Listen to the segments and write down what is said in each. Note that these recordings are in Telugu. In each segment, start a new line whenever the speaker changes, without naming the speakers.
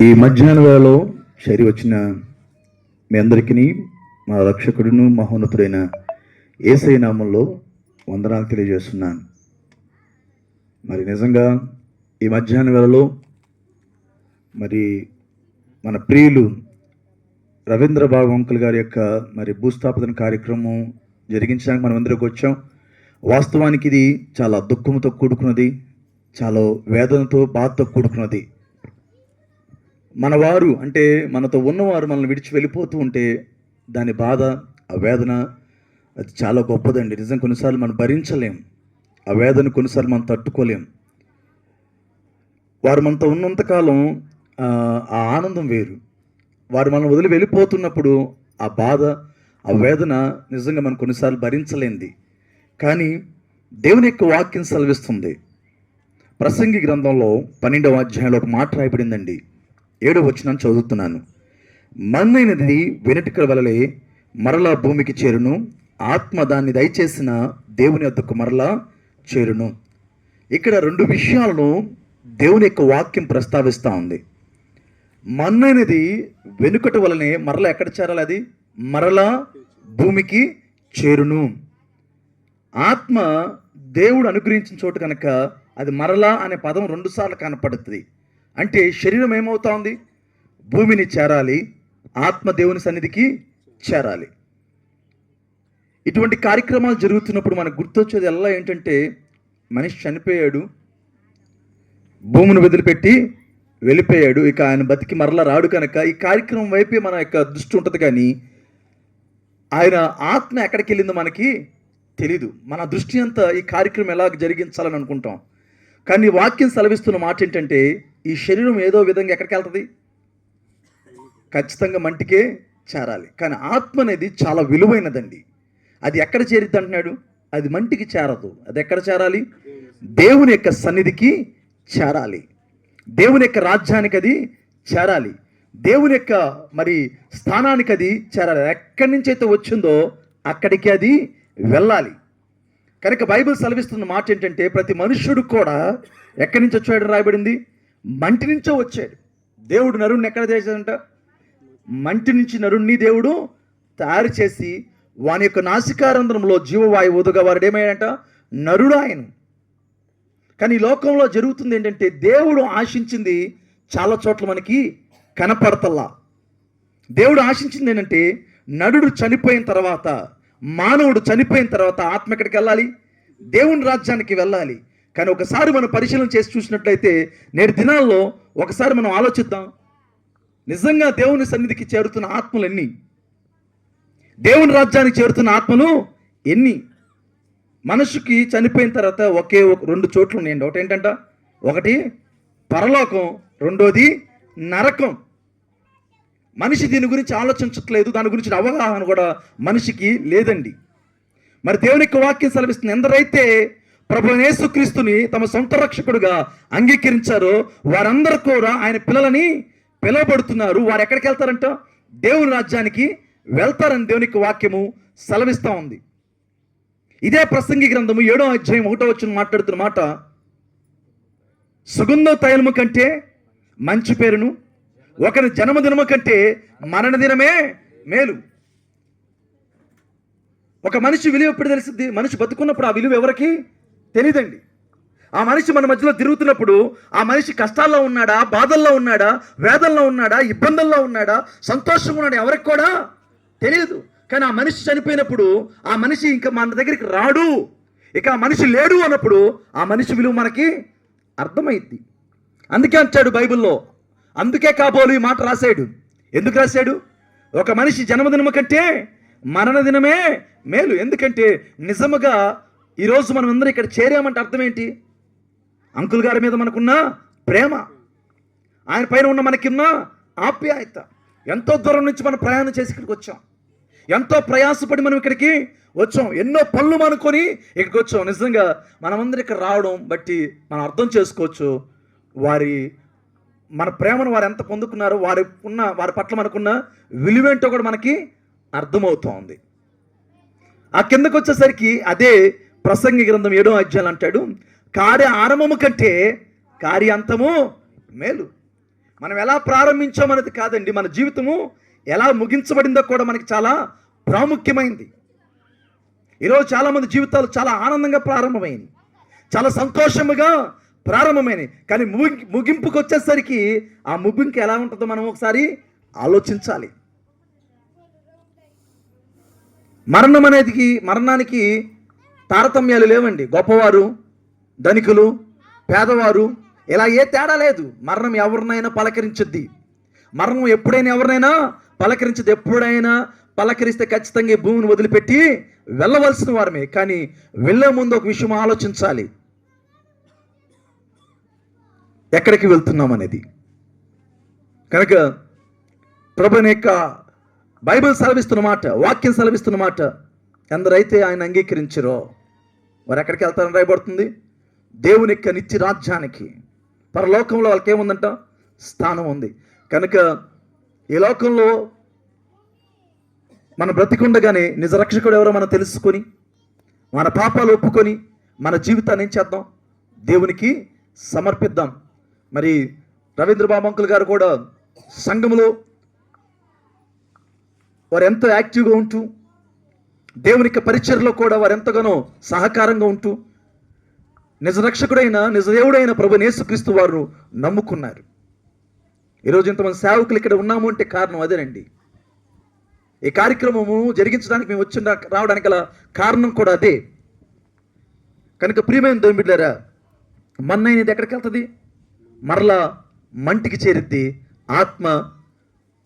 ఈ మధ్యాహ్న వేళలో చేరి వచ్చిన మీ అందరికీ మా రక్షకుడును మహోన్నతుడైన ఏసై నామంలో వందనాలు తెలియజేస్తున్నాను. మరి నిజంగా ఈ మధ్యాహ్న వేళలో మరి మన ప్రియులు రవీంద్ర బాబు అంకుల్ గారి యొక్క మరి భూస్థాపన కార్యక్రమం జరిగించడానికి మనం అందరికి వచ్చాం. వాస్తవానికి ఇది చాలా దుఃఖంతో కూడుకున్నది చాలా వేదనతో బాధతో కూడుకున్నది. మన వారు అంటే మనతో ఉన్నవారు మనల్ని విడిచి వెళ్ళిపోతూ ఉంటే దాని బాధ ఆ వేదన అది చాలా గొప్పదండి. నిజం కొన్నిసార్లు మనం భరించలేం. ఆ వేదన కొన్నిసార్లు మనం తట్టుకోలేం. వారు మనతో ఉన్నంతకాలం ఆ, ఆ ఆనందం వేరు. వారు మనం వదిలి వెళ్ళిపోతున్నప్పుడు ఆ బాధ ఆ వేదన నిజంగా మనం కొన్నిసార్లు భరించలేంది కానీ దేవుని యొక్క వాక్యం సెలవిస్తుంది. ప్రసంగి గ్రంథంలో పన్నెండవ అధ్యాయంలో ఒక మాట రాయబడిందండి. ఏడో వచ్చిన చదువుతున్నాను. మన్నైనది వెనటికల వలలే మరలా భూమికి చేరును. ఆత్మ దాన్ని దయచేసిన దేవుని వద్దకు మరలా చేరును. ఇక్కడ రెండు విషయాలను దేవుని యొక్క వాక్యం ప్రస్తావిస్తూ ఉంది. మన్నైనది వెనుకట వలనే మరలా ఎక్కడ చేరాలి అది? మరలా భూమికి చేరును. ఆత్మ దేవుడు అనుగ్రహించిన చోటు కనుక అది మరలా అనే పదం రెండుసార్లు కనపడుతుంది. అంటే శరీరం ఏమవుతోంది భూమిని చేరాలి ఆత్మ దేవుని సన్నిధికి చేరాలి. ఇటువంటి కార్యక్రమాలు జరుగుతున్నప్పుడు మనకు గుర్తొచ్చేది ఎలా ఏంటంటే మనిషి చనిపోయాడు భూమిని వదిలిపెట్టి వెళ్ళిపోయాడు ఇక ఆయన బతికి మరలా రాడు కనుక ఈ కార్యక్రమం వైపే మన యొక్క దృష్టి ఉంటుంది కానీ ఆయన ఆత్మ ఎక్కడికి వెళ్ళిందో మనకి తెలీదు. మన దృష్టి అంతా ఈ కార్యక్రమం ఎలా జరిగించాలని అనుకుంటాం. కానీ వాక్యం సెలవిస్తున్న మాట ఏంటంటే ఈ శరీరం ఏదో విధంగా ఎక్కడికి వెళ్తుంది? ఖచ్చితంగా మంటికే చేరాలి. కానీ ఆత్మ అనేది చాలా విలువైనదండి. అది ఎక్కడ చేరిద్ది అంటున్నాడు? అది మంటికి చేరదు. అది ఎక్కడ చేరాలి? దేవుని యొక్క సన్నిధికి చేరాలి. దేవుని యొక్క రాజ్యానికి అది చేరాలి. దేవుని యొక్క మరి స్థానానికి అది చేరాలి. ఎక్కడి నుంచి అయితే వచ్చిందో అక్కడికి అది వెళ్ళాలి. కనుక బైబిల్ సెలవిస్తున్న మాట ఏంటంటే ప్రతి మనుష్యుడు కూడా ఎక్కడి నుంచి వచ్చాడు రాయబడింది? మంటి నుంచో వచ్చాడు. దేవుడు నరుణ్ణి ఎక్కడ చేశాడంట? మంటి నుంచి నరుణ్ణి దేవుడు తయారు చేసి వాని యొక్క నాసికారంధ్రంలో జీవవాయువు వదుగా వారు ఏమయ్యాడంట? నరుడు ఆయన కానీ ఈ లోకంలో జరుగుతుంది ఏంటంటే దేవుడు ఆశించింది చాలా చోట్ల మనకి కనపడతల్లా. దేవుడు ఆశించింది ఏంటంటే నరుడు చనిపోయిన తర్వాత మానవుడు చనిపోయిన తర్వాత ఆత్మ ఎక్కడికి వెళ్ళాలి? దేవుని రాజ్యానికి వెళ్ళాలి. కానీ ఒకసారి మనం పరిశీలన చేసి చూసినట్లయితే నేటి దినాల్లో ఒకసారి మనం ఆలోచిద్దాం. నిజంగా దేవుని సన్నిధికి చేరుతున్న ఆత్మలు ఎన్ని? దేవుని రాజ్యానికి చేరుతున్న ఆత్మలు ఎన్ని? మనిషికి చనిపోయిన తర్వాత ఒకే ఒక రెండు చోట్లు ఉన్నాయండి. ఒకటి ఏంటంట? ఒకటి పరలోకం రెండోది నరకం. మనిషి దీని గురించి ఆలోచించట్లేదు. దాని గురించి అవగాహన కూడా మనిషికి లేదండి. మరి దేవుని యొక్క వాక్యం సెలవిస్తుంది. ఎందరైతే ప్రభు యేసుక్రీస్తుని తమ సొంత రక్షకుడుగా అంగీకరించారో వారందరూ కూడా ఆయన పిల్లలని పిలువబడుతున్నారు. వారు ఎక్కడికి వెళ్తారంట? దేవుని రాజ్యానికి వెళ్తారని దేవునికి వాక్యము సెలవిస్తూ ఉంది. ఇదే ప్రసంగి గ్రంథము ఏడో అధ్యాయం ఒకటో వచ్చిన మాట్లాడుతున్న మాట సుగంధ తైలము కంటే మంచి పేరును ఒకరి జన్మదినము కంటే మరణ దినమే మేలు. ఒక మనిషి విలువ ఎప్పుడు తెలిసింది మనిషి బతుకున్నప్పుడు ఆ విలువ ఎవరికి? తెలియదండి ఆ మనిషి మన మధ్యలో తిరుగుతున్నప్పుడు ఆ మనిషి కష్టాల్లో ఉన్నాడా బాధల్లో ఉన్నాడా వేదల్లో ఉన్నాడా ఇబ్బందుల్లో ఉన్నాడా సంతోషంగా ఉన్నాడా ఎవరికి కూడా తెలియదు కానీ ఆ మనిషి చనిపోయినప్పుడు ఆ మనిషి ఇంకా మన దగ్గరికి రాడు. ఇక ఆ మనిషి లేడు అన్నప్పుడు ఆ మనిషి విలువ మనకి అర్థమైద్ది. అందుకే అంటాడు బైబిల్లో అందుకే కాబోలు ఈ మాట రాశాడు. ఎందుకు రాశాడు? ఒక మనిషి జన్మదినము కంటే మరణ దినమే మేలు. ఎందుకంటే నిజముగా ఈరోజు మనం అందరం ఇక్కడ చేరామంటే అర్థం ఏంటి? అంకుల్ గారి మీద మనకున్న ప్రేమ ఆయన పైన ఉన్న మనకున్న ఆప్యాయత. ఎంతో దూరం నుంచి మనం ప్రయాణం చేసి ఇక్కడికి వచ్చాం. ఎంతో ప్రయాసపడి మనం ఇక్కడికి వచ్చాం. ఎన్నో పనులు అనుకొని ఇక్కడికి వచ్చాం. నిజంగా మనమందరం ఇక్కడ రావడం బట్టి మనం అర్థం చేసుకోవచ్చు. వారి మన ప్రేమను వారు ఎంత పొందుకున్నారో వారి ఉన్న వారి పట్ల మనకున్న విలువేంటో కూడా మనకి అర్థమవుతోంది. ఆ కిందకు వచ్చేసరికి అదే ప్రసంగి గ్రంథం ఏడో అధ్యాయులు అంటాడు కార్య ఆరంభము కంటే కార్యాంతము మేలు. మనం ఎలా ప్రారంభించామనేది కాదండి మన జీవితము ఎలా ముగించబడిందో కూడా మనకి చాలా ప్రాముఖ్యమైంది. ఈరోజు చాలామంది జీవితాలు చాలా ఆనందంగా ప్రారంభమైంది చాలా సంతోషముగా ప్రారంభమైనవి కానీ ముగి ముగింపుకు వచ్చేసరికి ఆ ముగింపు ఎలా ఉంటుందో మనం ఒకసారి ఆలోచించాలి. మరణం అనేది మరణానికి తారతమ్యాలు లేవండి. గొప్పవారు ధనికులు పేదవారు ఇలా ఏ తేడా లేదు. మరణం ఎవరినైనా పలకరించుద్ది. మరణం ఎప్పుడైనా ఎవరినైనా పలకరించదు ఎప్పుడైనా పలకరిస్తే ఖచ్చితంగా ఈ భూమిని వదిలిపెట్టి వెళ్ళవలసిన వారమే. కానీ వెళ్ళే ముందు ఒక విషయం ఆలోచించాలి. ఎక్కడికి వెళ్తున్నాం అనేది. కనుక ప్రభుని యొక్క బైబిల్ సెలవిస్తున్న మాట వాక్యం సెలవిస్తున్న మాట ఎందరైతే ఆయన అంగీకరించారో. వారు ఎక్కడికి వెళ్తారని రాయబడుతుంది? దేవుని యొక్క నిత్య రాజ్యానికి. పరలోకంలో వాళ్ళకి ఏముందంట? స్థానం ఉంది. కనుక ఈ లోకంలో మన బ్రతికుండగానే నిజ రక్షకుడు ఎవరో మనం తెలుసుకొని మన పాపాలు ఒప్పుకొని మన జీవితాన్ని ఏం చేద్దాం? దేవునికి సమర్పిద్దాం. మరి రవీంద్ర బాబంకుల్ గారు కూడా సంఘములో వారు ఎంతో యాక్టివ్గా ఉంటూ దేవుని యొక్క పరిచయలో కూడా వారు ఎంతగానో సహకారంగా ఉంటూ నిజరక్షకుడైన నిజదేవుడైన ప్రభు నేసుక్రీస్తు వారు నమ్ముకున్నారు. ఈరోజు ఇంతమంది సేవకులు ఇక్కడ ఉన్నాము అంటే కారణం అదేనండి. ఈ కార్యక్రమము జరిగించడానికి మేము వచ్చిన రావడానికి గల కారణం కూడా అదే. కనుక ప్రియమైన దోమిడ్లరా మన్నైనది ఎక్కడికి వెళ్తుంది? మరలా మంటికి చేరిద్ది ఆత్మ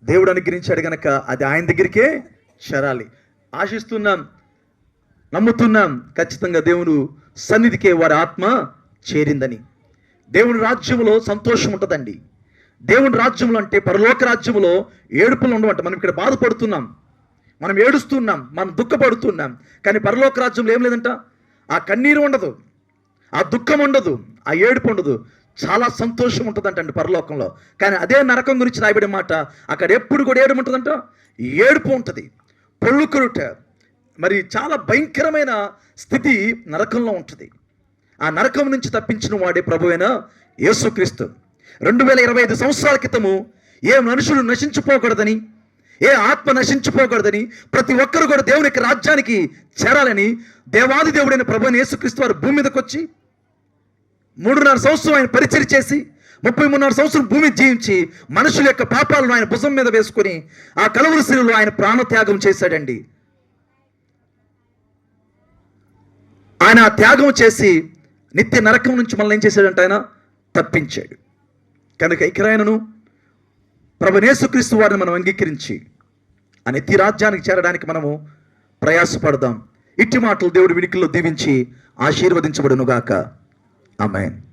దేవుడు అనుగ్రహించాడు గనక అది ఆయన దగ్గరికే చేరాలి. ఆశిస్తున్నాం నమ్ముతున్నాం ఖచ్చితంగా దేవుడు సన్నిధికే వారి ఆత్మ చేరిందని. దేవుని రాజ్యంలో సంతోషం ఉంటుందండి. దేవుని రాజ్యంలో అంటే పరలోక రాజ్యంలో ఏడుపులు ఉండవంట. మనం ఇక్కడ బాధపడుతున్నాం మనం ఏడుస్తున్నాం మనం దుఃఖపడుతున్నాం కానీ పరలోక రాజ్యంలో ఏం లేదంట? ఆ కన్నీరు ఉండదు ఆ దుఃఖం ఉండదు ఆ ఏడుపు ఉండదు. చాలా సంతోషం ఉంటుందంటండి పరలోకంలో. కానీ అదే నరకం గురించి రాయబడే మాట అక్కడ ఎప్పుడు కూడా ఏడుపు ఉంటుందంట? ఏడుపు ఉంటుంది. పొళ్ళుకురుట మరి చాలా భయంకరమైన స్థితి నరకంలో ఉంటుంది. ఆ నరకం నుంచి తప్పించిన వాడే ప్రభువైన యేసుక్రీస్తు. రెండు వేల ఇరవై ఐదు సంవత్సరాల క్రితము ఏ మనుషులు నశించిపోకూడదని ఏ ఆత్మ నశించిపోకూడదని ప్రతి ఒక్కరు కూడా దేవుని యొక్క రాజ్యానికి చేరాలని దేవాది దేవుడైన ప్రభుని యేసుక్రీస్తు వారు భూమి మీదకి వచ్చి మూడున్నర సంవత్సరం ఆయన పరిచయం చేసి ముప్పై మూడున్నర సంవత్సరం భూమి జీవించి మనుషుల యొక్క పాపాలను ఆయన భుజం మీద వేసుకొని ఆ కలువరి శిలువలో ఆయన ప్రాణత్యాగం చేశాడండి. ఆయన ఆ త్యాగం చేసి నిత్య నరకం నుంచి మనల్ని ఏం చేశాడంటే ఆయన? తప్పించాడు. కనుక ఇకరాయనను ప్రభునేసుక్రీస్తు వారిని మనం అంగీకరించి ఆ నిత్య రాజ్యానికి చేరడానికి మనము ప్రయాసపడదాం. ఇట్టి మాటలు దేవుడి వినికిల్లో దీవించి ఆశీర్వదించబడునుగాక. ఆమెన్.